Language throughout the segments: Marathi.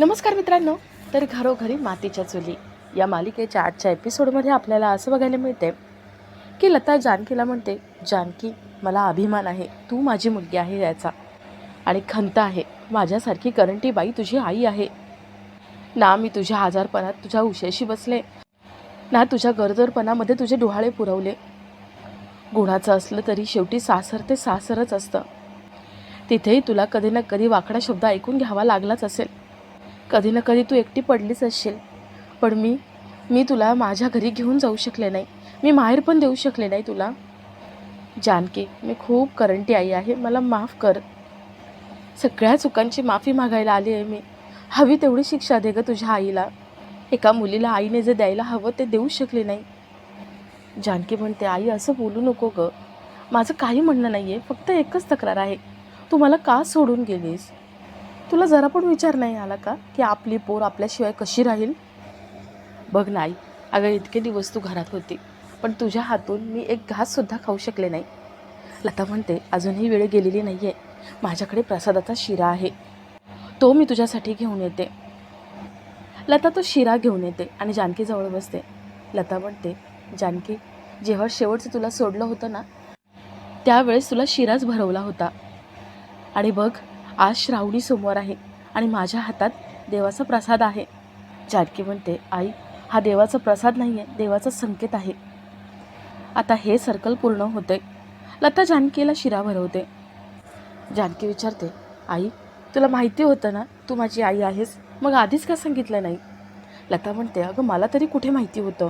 नमस्कार मित्रांनो. तर घरोघरी मातीच्या चुली या मालिकेच्या आजच्या एपिसोडमध्ये आपल्याला असं बघायला मिळते की लता जानकीला म्हणते जानकी मला अभिमान आहे. तू माझी मुलगी आहे याचा. आणि खंत आहे. माझ्यासारखी करंटी बाई तुझी आई आहे. ना मी तुझ्या आजारपणात तुझ्या उशाशी बसले. ना तुझ्या गरजरपणामध्ये तुझे डोहाळे पुरवले. गुणाचं असलं तरी शेवटी सासर ते सासरच असतं. तिथेही तुला कधी ना कधी वाकडा शब्द ऐकून घ्यावा लागलाच असेल. कधी ना कधी तू एकटी पडलीच असशील पण मी मी तुला माझ्या घरी घेऊन जाऊ शकले नाही. मी माहेर पण देऊ शकले नाही तुला. जानकी मी खूप करंटी आई आहे. मला माफ कर. सगळ्या चुकांची माफी मागायला आली आहे मी. हवी तेवढी शिक्षा दे ग तुझ्या आईला. एका मुलीला आईने जे द्यायला हवं ते देऊ शकले नाही. जानकी म्हणते आई असं बोलू नको ग. माझं काही म्हणणं नाही आहे फक्त एकच तक्रार आहे. तू मला का सोडून गेलीस? तुला जरा पण विचार नाही आला का की आपली पोर आपल्याशिवाय कशी राहील? बघ नाही अगं इतके दिवस तू घरात होती पण तुझ्या हातून मी एक घाससुद्धा खाऊ शकले नाही. लता म्हणते अजूनही वेळ गेलेली नाही आहे माझ्याकडे प्रसादाचा शिरा आहे. तो मी तुझ्यासाठी घेऊन येते. लता तो शिरा घेऊन येते आणि जानकीजवळ बसते. लता म्हणते जानकी जेव्हा शेवटचं तुला सोडलं होतं ना त्यावेळेस तुला शिराच भरवला होता. आणि बघ आज श्रावणी सोमवार आहे आणि माझ्या हातात देवाचा प्रसाद आहे. जानकी म्हणते आई हा देवाचा प्रसाद नाही आहे देवाचा संकेत आहे. आता हे सर्कल पूर्ण होते. लता जानकीला शिरा भरवते. जानकी विचारते आई तुला माहिती होतं ना तू माझी आई आहेस मग आधीच का सांगितलं नाही? लता म्हणते अगं मला तरी कुठे माहिती होतं?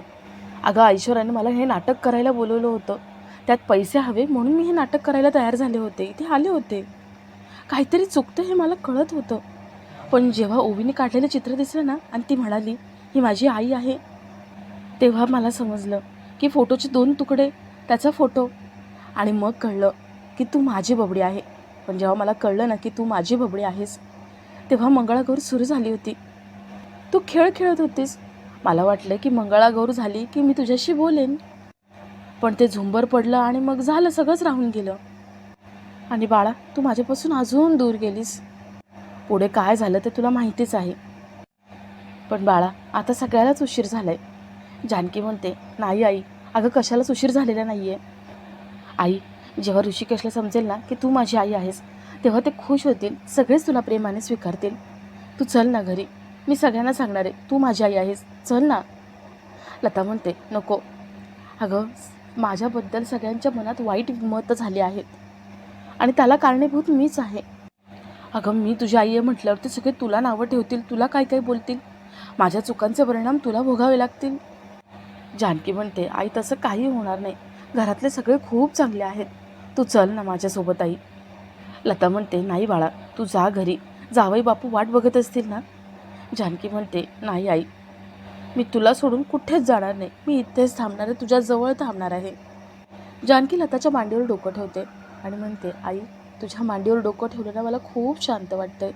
अगं ऐश्वर्याने मला हे नाटक करायला बोलवलं होतं. त्यात पैसे हवे म्हणून मी हे नाटक करायला तयार झाले होते. इथे आले होते. काहीतरी चुकतं हे मला कळत होतं. पण जेव्हा ओवीने काढलेलं चित्र दिसलं ना आणि ती म्हणाली ही माझी आई आहे. तेव्हा मला समजलं की फोटोचे दोन तुकडे त्याचा फोटो. आणि मग कळलं की तू माझी बबडी आहे. पण जेव्हा मला कळलं ना की तू माझी बबडी आहेस तेव्हा मंगळागौर सुरू झाली होती. तू खेळ खेळत होतीस. मला वाटलं की मंगळागौर झाली की मी तुझ्याशी बोलेन. पण ते झुंबर पडलं आणि मग झालं सगळंच राहून गेलं. आणि बाळा तू माझ्यापासून अजून दूर गेलीस. पुढे काय झालं ते तुला माहितीच आहे. पण बाळा आता सगळ्यालाच उशीर झाला आहे जानकी म्हणते नाही आई अगं कशालाच उशीर झालेला नाही आहे आई जेव्हा ऋषिकेशला समजेल ना की तू माझी आई आहेस तेव्हा ते खुश होतील सगळेच तुला प्रेमाने स्वीकारतील. तू चल ना घरी मी सगळ्यांना सांगणार आहे तू माझी आई आहेस चल ना. लता म्हणते नको. अगं माझ्याबद्दल सगळ्यांच्या मनात वाईट मतं झाली आहेत. आणि त्याला कारणीभूत मीच आहे. अगं मी तुझी आई आहे म्हटल्यावर ते सगळे तुला नावं ठेवतील तुला काय काय बोलतील? माझ्या चुकांचे परिणाम तुला भोगावे लागतील. जानकी म्हणते आई तसं काही होणार नाही. घरातले सगळे खूप चांगले आहेत. तू चल ना माझ्यासोबत आई. लता म्हणते नाही बाळा तू जा घरी. जावई बापू वाट बघत असतील ना? जानकी म्हणते नाही आई. मी तुला सोडून कुठेच जाणार नाही. मी इथेच थांबणार आहे तुझ्याजवळ थांबणार आहे. जानकी लताच्या मांडीवर डोकं ठेवते. आणि म्हणते आई तुझ्या मांडीवर डोकं ठेवलेलं मला खूप शांत वाटतंय.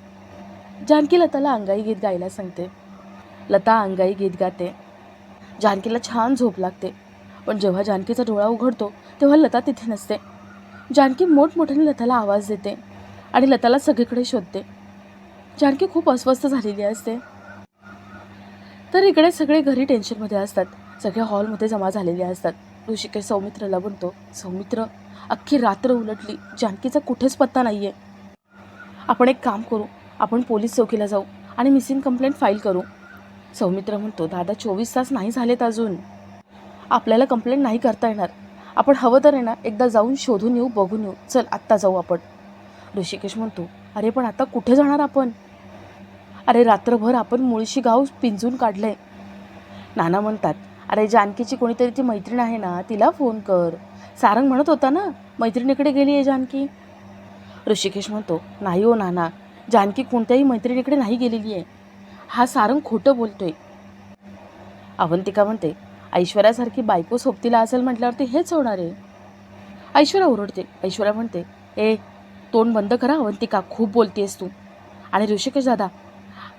जानकी लताला अंगाई गीत गायला सांगते. लता अंगाई गीत गाते. जानकीला छान झोप लागते. पण जेव्हा जानकीचा डोळा उघडतो तेव्हा लता तिथे नसते. जानकी मोठमोठ्याने लताला आवाज देते आणि लताला सगळीकडे शोधते. जानकी खूप अस्वस्थ झालेली असते. तर इकडे सगळे घरी टेन्शनमध्ये असतात. सगळे हॉलमध्ये जमा झालेले असतात. ऋषिकेश सौमित्रला म्हणतो सौमित्र अख्खी रात्र उलटली. जानकीचा कुठेच पत्ता नाही आहे आपण एक काम करू. आपण पोलीस चौकीला जाऊ आणि मिसिंग कंप्लेंट फाईल करू. सौमित्र म्हणतो दादा चोवीस तास नाही झालेत अजून. आपल्याला कंप्लेंट नाही करता येणार. आपण हवं तर आहे ना एकदा जाऊन शोधून येऊ बघून येऊ. चल आत्ता जाऊ आपण. ऋषिकेश म्हणतो अरे पण आता कुठे जाणार आपण? अरे रात्रभर आपण मुळशी गाव पिंजून काढलंय. नाना म्हणतात अरे जानकीची कोणीतरी ती मैत्रीण आहे ना तिला फोन कर. सारंग म्हणत होता ना मैत्रिणीकडे गेली आहे जानकी? ऋषिकेश म्हणतो नाही हो नाना जानकी कोणत्याही मैत्रिणीकडे नाही गेलेली आहे हा सारंग खोटं बोलतोय. अवंतिका म्हणते ऐश्वर्यासारखी बायको सोबतीला असेल म्हटल्यावरती हेच होणार आहे. ऐश्वर्या ओरडते ऐश्वर्या म्हणते ए तोंड बंद करा अवंतिका खूप बोलतेस तू. आणि ऋषिकेश दादा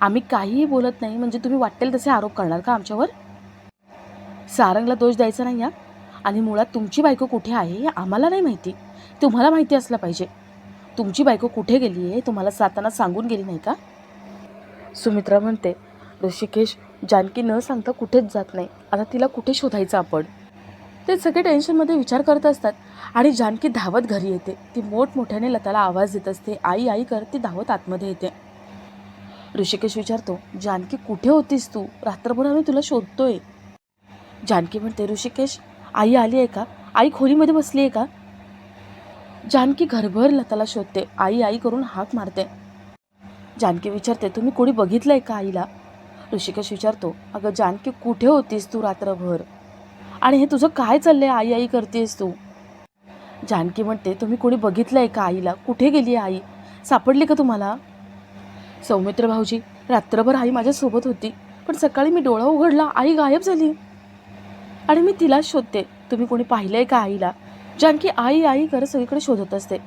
आम्ही काहीही बोलत नाही म्हणजे तुम्ही वाटेल तसे आरोप करणार का आमच्यावर? सारंगला दोष द्यायचा नाही या आणि मुळात तुमची बायको कुठे आहे हे आम्हाला नाही माहिती. तुम्हाला माहिती असलं पाहिजे. तुमची बायको कुठे गेली आहे तुम्हाला जाताना सांगून गेली नाही का? सुमित्रा म्हणते ऋषिकेश जानकी न सांगता कुठेच जात नाही. आता तिला कुठे शोधायचं आपण? ते सगळे टेन्शनमध्ये विचार करत असतात. आणि जानकी धावत घरी येते. ती मोठमोठ्याने लताला आवाज देत असते. आई आई करत ती धावत आतमध्ये येते. ऋषिकेश विचारतो जानकी कुठे होतीस तू? रात्रभर आम्ही तुला शोधतोय. जानकी म्हणते ऋषिकेश आई आली आहे का? आई खोलीमध्ये बसली आहे का? जानकी घरभर लताला शोधते. आई आई करून हाक मारते. जानकी विचारते तुम्ही कोणी बघितलं आहे का आईला? ऋषिकेश विचारतो अगं जानकी कुठे होतीस तू रात्रभर? आणि हे तुझं काय चाललंय? आई आई करतेस तू. जानकी म्हणते तुम्ही कोणी बघितलं आहे का आईला? कुठे गेली आहे आई? सापडली का तुम्हाला? सौमित्र भाऊजी रात्रभर आई माझ्यासोबत होती पण सकाळी मी डोळा उघडला आई गायब झाली. आणि मी तिलाच शोधते. तुम्ही कोणी पाहिलं आहे का आईला? जानकी आई आई करत सगळीकडे शोधत असते.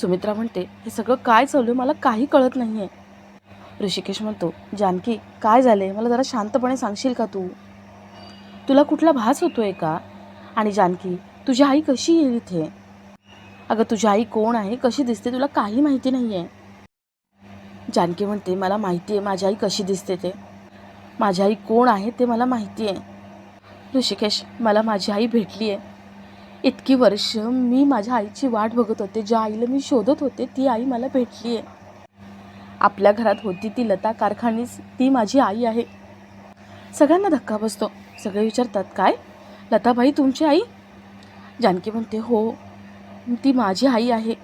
सुमित्रा म्हणते हे सगळं काय चालू आहे? मला काही कळत नाही आहे ऋषिकेश म्हणतो जानकी काय झालंय? मला जरा शांतपणे सांगशील का तू? तुला कुठला भास होतोय का? आणि जानकी तुझी आई कशी येईल इथे? अगं तुझी आई कोण आहे? कशी दिसते? तुला काही माहिती नाही आहे जानकी म्हणते मला माहिती आहे माझी आई कशी दिसते ते. माझी आई कोण आहे ते मला माहिती आहे ऋषिकेश मला माझी आई भेटली आहे इतकी वर्ष मी माझ्या आईची वाट बघत होते. ज्या आईला मी शोधत होते ती आई मला भेटली आहे आपल्या घरात होती ती लता कारखानीच ती माझी आई आहे. सगळ्यांना धक्का बसतो. सगळे विचारतात काय? लताबाई तुमची आई? जानकी म्हणते हो ती माझी आई आहे.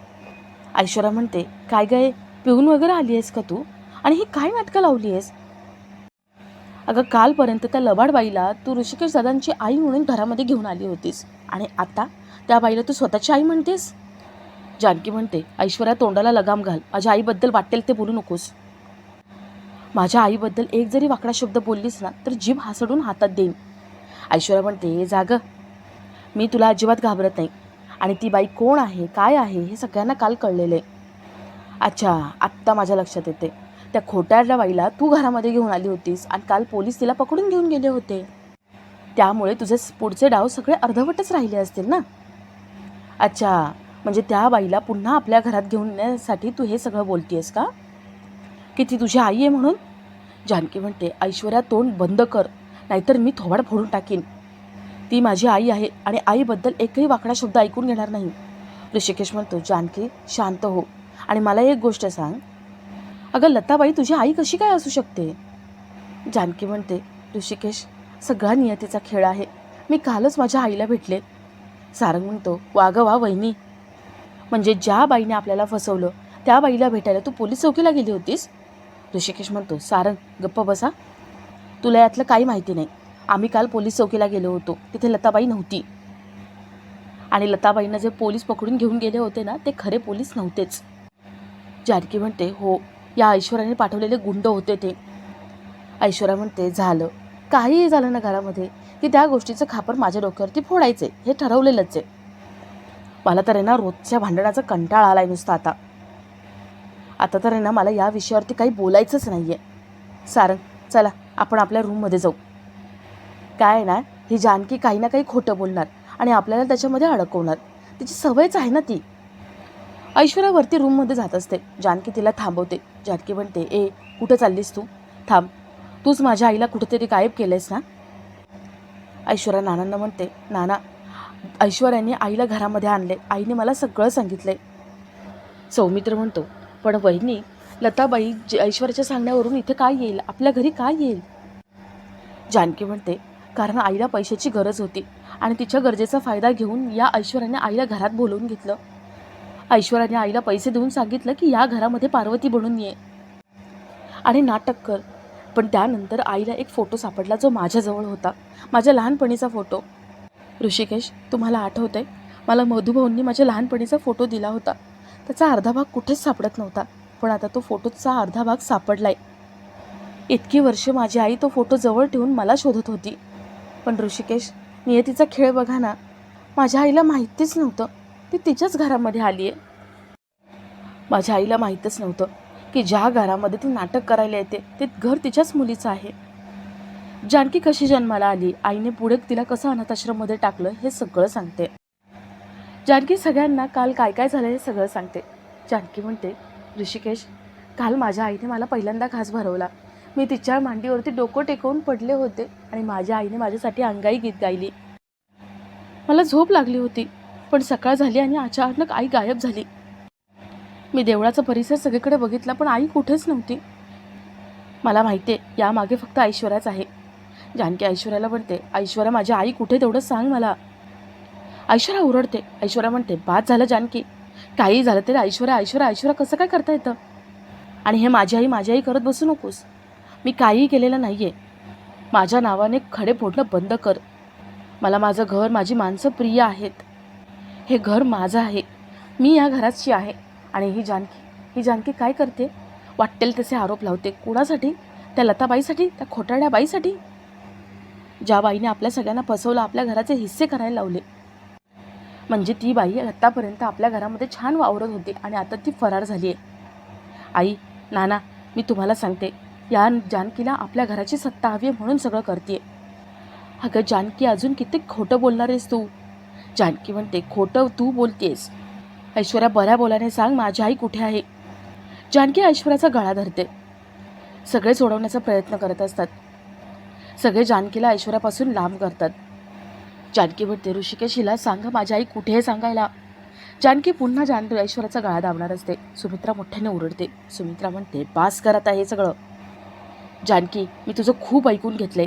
ऐश्वर्या म्हणते काय गाय पिऊन वगैरे आली आहेस का तू? आणि ही काय नाटकं लावली आहेस अगं कालपर्यंत त्या लबाड बाईला तू ऋषिकेश दादांची आई म्हणून घरामध्ये घेऊन आली होतीस. आणि आता त्या बाईला तू स्वतःची आई म्हणतेस? जानकी म्हणते ऐश्वर्या तोंडाला लगाम घाल. माझ्या आईबद्दल वाटेल ते बोलू नकोस. माझ्या आईबद्दल एक जरी वाकडा शब्द बोललीस ना तर जीभ हासडून हातात देईन. ऐश्वर्या म्हणते जाग मी तुला अजिबात घाबरत नाही. आणि ती बाई कोण आहे काय आहे हे सगळ्यांना काल कळलेलं आहे. अच्छा आत्ता माझ्या लक्षात येते त्या खोट्याच्या बाईला तू घरामध्ये घेऊन आली होतीस आणि काल पोलीस तिला पकडून घेऊन गेले होते. त्यामुळे तुझे पुढचे डाव सगळे अर्धवटच राहिले असतील ना? अच्छा म्हणजे त्या बाईला पुन्हा आपल्या घरात घेऊन येण्यासाठी तू हे सगळं बोलतीयस का? की ती तुझी आई आहे म्हणून? जानकी म्हणते ऐश्वर्या तोंड बंद कर नाहीतर मी थोबाड फोडून टाकीन. ती माझी आई आहे आणि आईबद्दल एकही वाकडा शब्द ऐकून घेणार नाही. ऋषिकेश म्हणतो जानकी शांत हो. आणि मला एक गोष्ट सांग. अगं लताबाई तुझी आई कशी काय असू शकते? जानकी म्हणते ऋषिकेश सगळा नियतीचा खेळ आहे. मी कालच माझ्या आईला भेटले. सारंग म्हणतो वाग वा वहिनी. म्हणजे ज्या बाईने आपल्याला फसवलं त्या बाईला भेटायला तू पोलीस चौकीला गेली होतीस? ऋषिकेश म्हणतो सारंग गप्प बसा. तुला यातलं काही माहिती नाही. आम्ही काल पोलीस चौकीला गेलो होतो. तिथे लताबाई नव्हती. आणि लताबाईंना जे पोलीस पकडून घेऊन गेले होते ना ते खरे पोलीस नव्हतेच. जानकी म्हणते हो या ऐश्वर्याने पाठवलेले गुंड होते ते. ऐश्वर्या म्हणते झालं. काहीही झालं ना घरामध्ये की त्या गोष्टीचं खापर माझ्या डोक्यावरती फोडायचे. हे ठरवलेलंच आहे. मला तर आहे ना रोजच्या भांडणाचा कंटाळा आलाय नुसता आता. आता तर आहे ना मला या विषयावरती काही बोलायचंच नाही आहे सारंग चला आपण आपल्या रूममध्ये जाऊ. काय आहे ना ही जानकी काही ना काही खोटं बोलणार आणि आपल्याला त्याच्यामध्ये अडकवणार. तिची सवयच आहे ना ती. ऐश्वर्या वरती रूममध्ये जात असते. जानकी तिला थांबवते. जानकी म्हणते ए कुठं चाललीस तू? थांब. तूच माझ्या आईला कुठेतरी गायब केलंयस ना? ऐश्वर्या नानांना म्हणते नाना ऐश्वर्याने आईला घरामध्ये आणले आईने मला सगळं सांगितलंय. सौमित्र म्हणतो पण वहिनी लताबाई जे ऐश्वर्याच्या सांगण्यावरून इथे काय येईल? आपल्या घरी काय येईल? जानकी म्हणते कारण आईला पैशाची गरज होती आणि तिच्या गरजेचा फायदा घेऊन या ऐश्वर्याने आईला घरात बोलवून घेतलं. ऐश्वर्याने आईला पैसे देऊन सांगितलं की या घरामध्ये पार्वती बनून ये. आणि नाटक कर. पण त्यानंतर आईला एक फोटो सापडला जो माझ्याजवळ होता. माझ्या लहानपणीचा फोटो. ऋषिकेश तुम्हाला आठवतं आहे मला मधुभाऊंनी माझ्या लहानपणीचा फोटो दिला होता. त्याचा अर्धा भाग कुठेच सापडत नव्हता. पण आता तो फोटोचा अर्धा भाग सापडलाय. इतकी वर्ष माझी आई तो फोटो जवळ ठेवून मला शोधत होती. पण ऋषिकेश नियतीचा खेळ बघा ना. माझ्या आईला माहितीच नव्हतं. ती तिच्याच घरामध्ये आली आहे माझ्या आईला माहीतच नव्हतं की ज्या घरामध्ये ती नाटक करायला येते ते घर तिच्याच मुलीचं आहे. जानकी कशी जन्माला आली आईने पुढे तिला कसं अनाथाश्रममध्ये टाकलं हे सगळं सांगते. जानकी सगळ्यांना काल काय काय झालं हे सगळं सांगते. जानकी म्हणते ऋषिकेश काल माझ्या आईने मला पहिल्यांदा घास भरवला. मी तिच्या मांडीवरती डोकं टेकवून पडले होते आणि माझ्या आईने माझ्यासाठी अंगाई गीत गायली. मला झोप लागली होती. पण सकाळ झाली आणि अचानक आई गायब झाली. मी देवळाचा परिसर सगळीकडे बघितला पण आई कुठेच नव्हती. मला माहिती आहे यामागे फक्त ऐश्वर्याच आहे. जानकी ऐश्वर्याला म्हणते ऐश्वर्या माझी आई कुठे तेवढं सांग मला. ऐश्वर्या ओरडते. ऐश्वर्या म्हणते बाद झालं जानकी. काही झालं तरी ऐश्वर्या ऐश्वर्या ऐश्वर्या कसं काय करता येतं? आणि हे माझी आई माझी आई करत बसू नकोस. मी काहीही केलेलं नाही आहे माझ्या नावाने खडे फोडणं बंद कर. मला माझं घर माझी माणसं प्रिय आहेत. हे घर माझं आहे. मी या घराची आहे. आणि ही जानकी ही जानकी काय करते? वाटेल तसे आरोप लावते. कुणासाठी? त्या लताबाईसाठी? त्या खोटाड्या बाईसाठी? ज्या बाईने आपल्या सगळ्यांना फसवलं आपल्या घराचे हिस्से करायला लावले. म्हणजे ती बाई आत्तापर्यंत आपल्या घरामध्ये छान वावरत होती आणि आता ती फरार झाली आहे. आई नाना मी तुम्हाला सांगते. या जानकीला आपल्या घराची सत्ता हवी आहे म्हणून सगळं करते अगं जानकी अजून किती खोटं बोलणार आहेस तू? जानकी म्हणते खोटं तू बोलतेस. ऐश्वर्या बऱ्या बोलाने सांग माझी आई कुठे आहे? जानकी ऐश्वर्याचा गळा धरते. सगळे सोडवण्याचा प्रयत्न करत असतात. सगळे जानकीला ऐश्वर्यापासून लांब करतात. जानकी म्हणते ऋषिकेश हिला सांगा माझी आई कुठे आहे सांगायला? जानकी पुन्हा जान ऐश्वर्याचा गळा दाबणार असते. सुमित्रा मोठ्याने ओरडते. सुमित्रा म्हणते बास करत आहे हे सगळं. जानकी मी तुझं खूप ऐकून घेतलंय.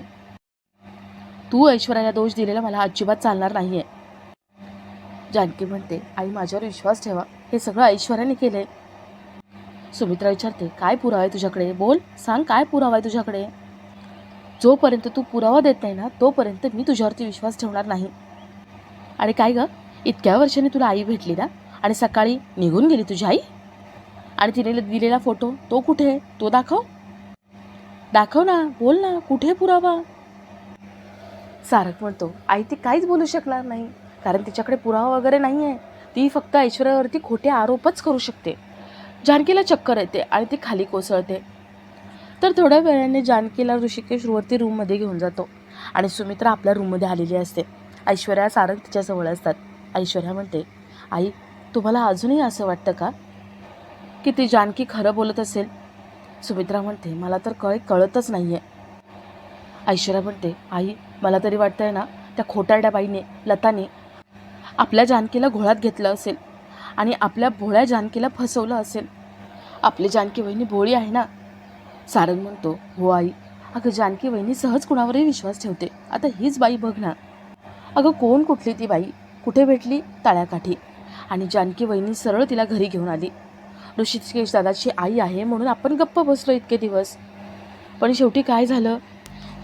तू ऐश्वर्याला दोष दिलेला मला अजिबात चालणार नाही आहे जानकी म्हणते आई माझ्यावर विश्वास ठेवा. हे सगळं ऐश्वर्याने केलंय. सुमित्रा विचारते काय पुरावा आहे तुझ्याकडे? बोल. सांग काय पुरावा आहे तुझ्याकडे? जोपर्यंत तू पुरावा देत नाही ना तोपर्यंत मी तुझ्यावरती विश्वास ठेवणार नाही. आणि काय ग? इतक्या वर्षाने तुला आई भेटली ना? आणि सकाळी निघून गेली तुझी आई? आणि तिने दिलेला फोटो तो कुठे आहे? तो दाखव. दाखव ना बोल ना कुठे पुरावा? सारक म्हणतो आई ती काहीच बोलू शकणार नाही. कारण तिच्याकडे पुरावा वगैरे नाही आहे ती फक्त ऐश्वर्यावरती खोटे आरोपच करू शकते. जानकीला चक्कर येते आणि ती खाली कोसळते. तर थोड्या वेळाने जानकीला ऋषिकेश वरती रूममध्ये घेऊन जातो आणि सुमित्रा आपल्या रूममध्ये आलेली असते. ऐश्वर्या सारंग तिच्याजवळ असतात. ऐश्वर्या म्हणते आई तुम्हाला अजूनही असं वाटतं का की ती जानकी खरं बोलत असेल? सुमित्रा म्हणते मला तर कळ कळतच नाही आहे ऐश्वर्या म्हणते आई मला तरी वाटतंय ना त्या खोटारड्या बाईने लताने आपल्या जानकीला घोळात घेतलं असेल आणि आपल्या भोळ्या जानकीला फसवलं असेल. आपली जानकी वहिनी भोळी आहे ना? सारंग म्हणतो हो आई. अगं जानकी वहिनी सहज कुणावरही विश्वास ठेवते. आता हीच बाई बघ ना. अगं कोण कुठली ती बाई? कुठे भेटली? तळ्याकाठी. आणि जानकी वहिनी सरळ तिला घरी घेऊन आली. ऋषिकेश दादाची आई आहे म्हणून आपण गप्प बसलो इतके दिवस. पण शेवटी काय झालं?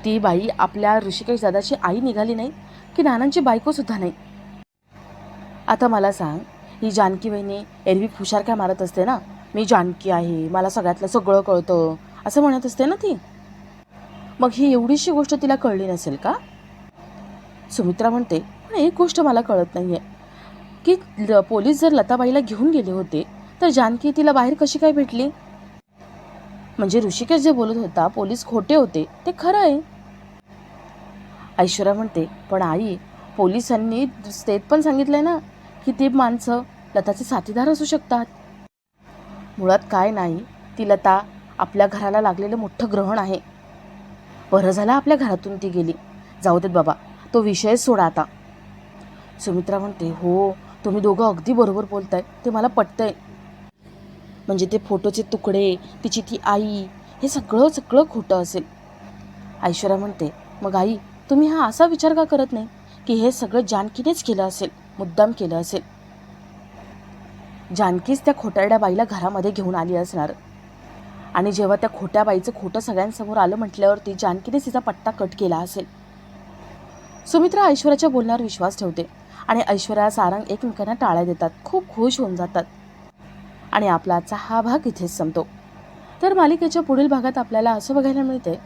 ती बाई आपल्या ऋषिकेश दादाची आई निघाली नाही की नानांची बायकोसुद्धा नाही. आता मला सांग ही जानकी बहिणी एरवी फुशार काय मारत असते ना? मी जानकी आहे मला सगळ्यातलं सगळं कळतं असं म्हणत असते ना ती? मग ही एवढीशी गोष्ट तिला कळली नसेल का? सुमित्रा म्हणते पण एक गोष्ट मला कळत नाही आहे की ल पोलीस जर लताबाईला घेऊन गेले होते तर जानकी तिला बाहेर कशी काय भेटली? म्हणजे ऋषिकेश जे बोलत होता पोलीस खोटे होते ते खरं आहे. ऐश्वर्या म्हणते पण आई पोलिसांनी स्टेत पण सांगितलंय ना की ती माणसं लताचे साथीदार असू शकतात. मुळात काय नाही ती लता आपल्या घराला लागलेलं मोठं ग्रहण आहे. बरं झालं आपल्या घरातून ती गेली. जाऊ देत बाबा तो विषय सोडा आता. सुमित्रा म्हणते हो तुम्ही दोघं अगदी बरोबर बोलताय ते मला पटतंय. म्हणजे ते फोटोचे तुकडे तिची ती आई हे सगळं सगळं खोटं असेल. ऐश्वर्या म्हणते मग आई तुम्ही हा असा विचार का करत नाही की हे सगळं जानकीनेच केलं असेल? मुद्दाम केलं असेल. जानकीच त्या खोटारड्या बाईला घरामध्ये घेऊन आली असणार. आणि जेव्हा त्या खोट्या बाईचं खोटं सगळ्यांसमोर आलं म्हटल्यावरती जानकीने तिचा पट्टा कट केला असेल. सुमित्रा ऐश्वर्याच्या बोलण्यावर विश्वास ठेवते आणि ऐश्वर्या सारंग एकमेकांना टाळ्या देतात खूप खुश होऊन जातात. आणि आपला आजचा हा भाग इथेच संपतो. तर मालिकेच्या पुढील भागात आपल्याला असं बघायला मिळते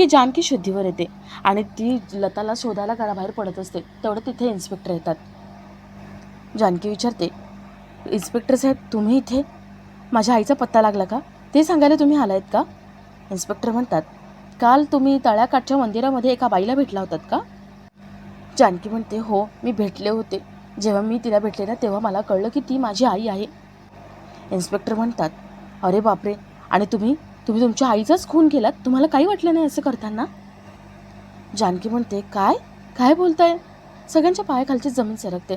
की जानकी शुद्धीवर येते आणि ती लताला शोधायला घराबाहेर पडत असते. तेवढं तिथे इन्स्पेक्टर येतात. जानकी विचारते इन्स्पेक्टर साहेब तुम्ही इथे? माझ्या आईचा पत्ता लागला का? ते सांगायला तुम्ही आलायत का? इन्स्पेक्टर म्हणतात काल तुम्ही तळ्याकाठच्या मंदिरामध्ये एका बाईला भेटला होतात का? जानकी म्हणते हो मी भेटले होते. जेव्हा मी तिला भेटले ना तेव्हा मला कळलं की ती माझी आई आहे. इन्स्पेक्टर म्हणतात अरे बापरे! आणि तुम्ही? तुम्ही तुमच्या आईचाच खून केलात तुम्हाला काही वाटलं नाही असं करताना? जानकी म्हणते काय? काय बोलताय? सगळ्यांच्या पायाखालची जमीन सरकते.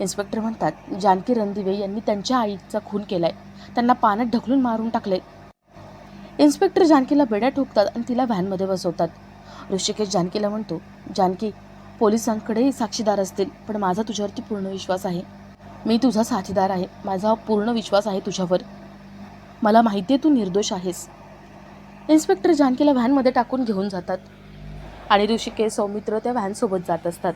इन्स्पेक्टर म्हणतात जानकी रणदिवे यांनी त्यांच्या आईचा खून केलाय. त्यांना पाण्यात ढकलून मारून टाकले इन्स्पेक्टर जानकीला बेड्या ठोकतात आणि तिला व्हॅनमध्ये बसवतात. ऋषिकेश जानकीला म्हणतो जानकी पोलिसांकडेही साक्षीदार असतील पण माझा तुझ्यावरती पूर्ण विश्वास आहे. मी तुझा साथीदार आहे. माझा पूर्ण विश्वास आहे तुझ्यावर. मला माहिती आहे तू निर्दोष आहेस. इन्स्पेक्टर जानकीला व्हॅनमध्ये टाकून घेऊन जातात. आणि ऋषिकेश सौमित्र त्या व्हॅनसोबत जात असतात.